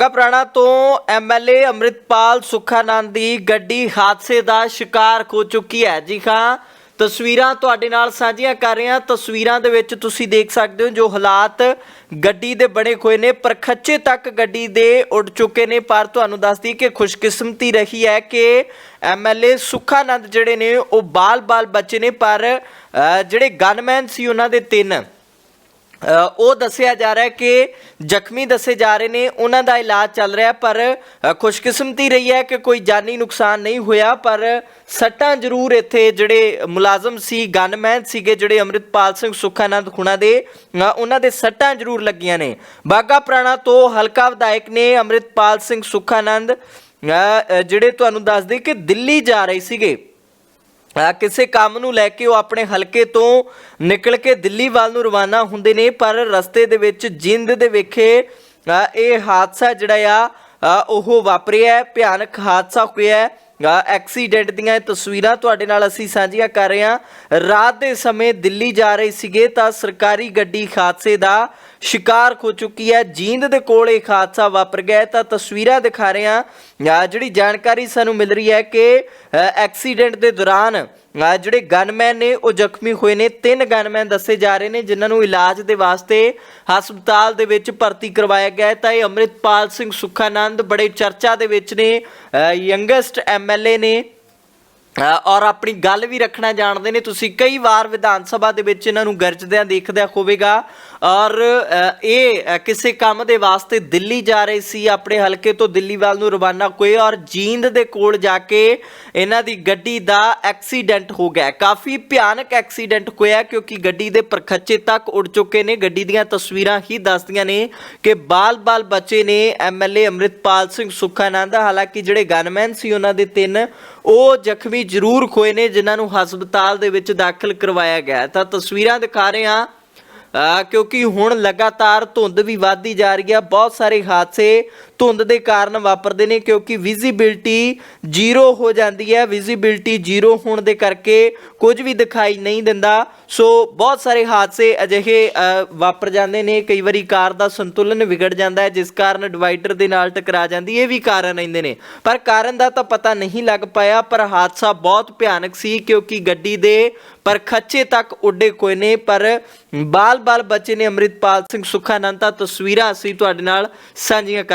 ਕਪਰਾਣਾ ਤੋਂ ਐਮਐਲਏ ਅੰਮ੍ਰਿਤਪਾਲ ਸੁਖਾਨੰਦ ਦੀ ਗੱਡੀ ਹਾਦਸੇ ਦਾ ਸ਼ਿਕਾਰ ਹੋ ਚੁੱਕੀ ਹੈ। ਜੀ ਹਾਂ, ਤਸਵੀਰਾਂ ਤੁਹਾਡੇ ਨਾਲ ਸਾਂਝੀਆਂ ਕਰ ਰਹੇ। ਹਾਂ ਤਸਵੀਰਾਂ ਦੇ ਵਿੱਚ ਤੁਸੀਂ ਦੇਖ ਸਕਦੇ ਹੋ ਜੋ ਹਾਲਾਤ ਗੱਡੀ ਦੇ ਬਣੇ ਹੋਏ ਨੇ, ਪਰ ਖੱਚੇ ਤੱਕ ਗੱਡੀ ਦੇ ਉੱਡ ਚੁੱਕੇ ਨੇ। ਪਰ ਤੁਹਾਨੂੰ ਦੱਸਦੀ ਕਿ ਖੁਸ਼ਕਿਸਮਤੀ ਰਹੀ ਹੈ ਕਿ ਐਮਐਲਏ ਸੁਖਾਨੰਦ ਜਿਹੜੇ ਨੇ, ਉਹ ਬਾਲ-ਬਾਲ ਬੱਚੇ ਨੇ, ਪਰ ਜਿਹੜੇ ਗਨਮੈਨ ਸੀ ਉਹਨਾਂ ਦੇ ਤਿੰਨ ਉਹ ਦੱਸਿਆ ਜਾ ਰਿਹਾ ਹੈ ਕਿ ਜ਼ਖਮੀ ਦੱਸੇ ਜਾ ਰਹੇ ਨੇ, ਉਹਨਾਂ ਦਾ ਇਲਾਜ ਚੱਲ ਰਿਹਾ ਪਰ ਖੁਸ਼ਕਿਸਮਤੀ ਰਹੀ ਹੈ ਕਿ ਕੋਈ ਜਾਨੀ ਨੁਕਸਾਨ ਨਹੀਂ ਹੋਇਆ, ਪਰ ਸੱਟਾਂ ਜ਼ਰੂਰ ਇੱਥੇ ਜਿਹੜੇ ਮੁਲਾਜ਼ਮ ਸੀ, ਗਨਮੈਨ ਸੀਗੇ ਜਿਹੜੇ ਅੰਮ੍ਰਿਤਪਾਲ ਸਿੰਘ ਸੁਖਾਨੰਦ ਖੁਣਾ ਦੇ ਉਹਨਾਂ ਦੇ ਸੱਟਾਂ ਜ਼ਰੂਰ ਲੱਗੀਆਂ ਨੇ। ਬਾਗਾ ਪ੍ਰਾਣਾ ਤੋਂ ਹਲਕਾ ਵਿਧਾਇਕ ਨੇ ਅੰਮ੍ਰਿਤਪਾਲ ਸਿੰਘ ਸੁਖਾਨੰਦ ਜਿਹੜੇ ਤੁਹਾਨੂੰ ਦੱਸਦੇ ਕਿ ਦਿੱਲੀ ਜਾ ਰਹੇ ਸੀਗੇ। ਕਿਸੇ ਕੰਮ ਨੂੰ ਲੈ ਕੇ ਉਹ ਆਪਣੇ ਹਲਕੇ ਤੋਂ ਨਿਕਲ ਕੇ ਦਿੱਲੀ ਵੱਲ ਨੂੰ ਰਵਾਨਾ ਹੁੰਦੇ ਨੇ, ਪਰ ਰਸਤੇ ਦੇ ਵਿੱਚ ਜਿੰਦ ਦੇ ਵਿਖੇ ਇਹ ਹਾਦਸਾ ਜਿਹੜਾ ਆ ਉਹ ਵਾਪਰਿਆ ਭਿਆਨਕ ਹਾਦਸਾ ਹੋਇਆ ਐਕਸੀਡੈਂਟ ਦੀਆਂ ਤਸਵੀਰਾਂ ਤੁਹਾਡੇ ਨਾਲ ਅਸੀਂ ਸਾਂਝੀਆਂ ਕਰ ਰਹੇ ਹਾਂ। ਰਾਤ ਦੇ ਸਮੇਂ ਦਿੱਲੀ ਜਾ ਰਹੇ ਸੀਗੇ ਤਾਂ ਸਰਕਾਰੀ ਗੱਡੀ ਹਾਦਸੇ ਦਾ ਸ਼ਿਕਾਰ ਹੋ ਚੁੱਕੀ ਹੈ। ਜੀਂਦ ਦੇ ਕੋਲ ਇਹ ਹਾਦਸਾ ਵਾਪਰ ਗਿਆ ਹੈ। ਤਾਂ ਤਸਵੀਰਾਂ ਦਿਖਾ ਰਹੇ ਹਾਂ। ਜਿਹੜੀ ਜਾਣਕਾਰੀ ਸਾਨੂੰ ਮਿਲ ਰਹੀ ਹੈ ਕਿ ਐਕਸੀਡੈਂਟ ਦੇ ਦੌਰਾਨ ਜਿਹੜੇ ਗਨਮੈਨ ਨੇ, ਉਹ ਜ਼ਖਮੀ ਹੋਏ ਨੇ। ਤਿੰਨ ਗਨਮੈਨ ਦੱਸੇ ਜਾ ਰਹੇ ਨੇ, ਜਿਨ੍ਹਾਂ ਨੂੰ ਇਲਾਜ ਦੇ ਵਾਸਤੇ ਹਸਪਤਾਲ ਦੇ ਵਿੱਚ ਭਰਤੀ ਕਰਵਾਇਆ ਗਿਆ ਤਾਂ ਇਹ ਅੰਮ੍ਰਿਤਪਾਲ ਸਿੰਘ ਸੁਖਾਨੰਦ ਬੜੇ ਚਰਚਾ ਦੇ ਵਿੱਚ ਨੇ। ਯੰਗੈਸਟ ਐਮਐਲਏ ਨੇ। ਔਰ ਆਪਣੀ ਗੱਲ ਵੀ ਰੱਖਣਾ ਜਾਣਦੇ ਨੇ। ਤੁਸੀਂ ਕਈ ਵਾਰ ਵਿਧਾਨ ਸਭਾ ਦੇ ਵਿੱਚ ਇਹਨਾਂ ਨੂੰ ਗਰਜਦਿਆਂ ਦੇਖਦਿਆਂ ਹੋਵੇਗਾ ਔਰ ਇਹ ਕਿਸੇ ਕੰਮ ਦੇ ਵਾਸਤੇ ਦਿੱਲੀ ਜਾ ਰਹੇ ਸੀ। ਆਪਣੇ ਹਲਕੇ ਤੋਂ ਦਿੱਲੀ ਵੱਲ ਨੂੰ ਰਵਾਨਾ ਹੋਏ ਔਰ ਜੀਂਦ ਦੇ ਕੋਲ ਜਾ ਕੇ ਇਹਨਾਂ ਦੀ ਗੱਡੀ ਦਾ ਐਕਸੀਡੈਂਟ ਹੋ ਗਿਆ। ਕਾਫੀ ਭਿਆਨਕ ਐਕਸੀਡੈਂਟ ਹੋਇਆ ਕਿਉਂਕਿ ਗੱਡੀ ਦੇ ਪਰਖੱਚੇ ਤੱਕ ਉੱਡ ਚੁੱਕੇ ਨੇ। ਗੱਡੀ ਦੀਆਂ ਤਸਵੀਰਾਂ ਹੀ ਦੱਸਦੀਆਂ ਨੇ ਕਿ ਬਾਲ-ਬਾਲ ਬੱਚੇ ਨੇ ਐਮਐਲਏ ਅੰਮ੍ਰਿਤਪਾਲ ਸਿੰਘ ਸੁਖਾਨੰਦ। ਹਾਲਾਂਕਿ ਜਿਹੜੇ ਗਨਮੈਨ ਸੀ ਉਹਨਾਂ ਦੇ ਤਿੰਨ, ਉਹ ਜ਼ਖਮੀ ਜ਼ਰੂਰ ਹੋਏ ਨੇ, ਜਿਨ੍ਹਾਂ ਨੂੰ ਹਸਪਤਾਲ ਦੇ ਵਿੱਚ ਦਾਖਲ ਕਰਵਾਇਆ ਗਿਆ ਤਾਂ ਤਸਵੀਰਾਂ ਦਿਖਾ ਰਹੇ ਹਾਂ ਕਿਉਂਕਿ ਹੁਣ ਲਗਾਤਾਰ ਧੁੰਦ ਵੀ ਵੱਧਦੀ ਜਾ ਰਹੀ ਹੈ ਬਹੁਤ ਸਾਰੇ ਹਾਦਸੇ ਧੁੰਦ ਦੇ ਕਾਰਨ ਵਾਪਰਦੇ ਨੇ, ਕਿਉਂਕਿ ਵਿਜ਼ਿਬਿਲਟੀ ਜ਼ੀਰੋ ਹੋ ਜਾਂਦੀ ਹੈ। ਵਿਜ਼ਿਬਿਲਟੀ ਜ਼ੀਰੋ ਹੋਣ ਦੇ ਕਰਕੇ ਕੁਝ ਵੀ ਦਿਖਾਈ ਨਹੀਂ ਦਿੰਦਾ। ਸੋ ਬਹੁਤ ਸਾਰੇ ਹਾਦਸੇ ਅਜਿਹੇ ਵਾਪਰ ਜਾਂਦੇ ਨੇ। ਕਈ ਵਾਰੀ ਕਾਰ ਦਾ ਸੰਤੁਲਨ ਵਿਗੜ ਜਾਂਦਾ ਹੈ, ਜਿਸ ਕਾਰਨ ਡਿਵਾਈਡਰ ਦੇ ਨਾਲ ਟਕਰਾ ਜਾਂਦੀ ਇਹ ਵੀ ਕਾਰਨ ਰਹਿੰਦੇ ਨੇ। ਪਰ ਕਾਰਨ ਦਾ ਤਾਂ ਪਤਾ ਨਹੀਂ ਲੱਗ ਪਾਇਆ, ਪਰ ਹਾਦਸਾ ਬਹੁਤ ਭਿਆਨਕ ਸੀ, ਕਿਉਂਕਿ ਗੱਡੀ ਦੇ ਪਰ ਖੱਚੇ ਤੱਕ ਉੱਡੇ ਕੋਈ ਨੇ ਪਰ ਬਾਲ-ਬਾਲ ਬੱਚੇ ਨੇ ਅੰਮ੍ਰਿਤਪਾਲ ਸਿੰਘ ਸੁਖਾਨੰਦ ਤਾਂ ਤਸਵੀਰਾਂ ਅਸੀਂ ਤੁਹਾਡੇ ਨਾਲ ਸਾਂਝੀਆਂ ਕਰ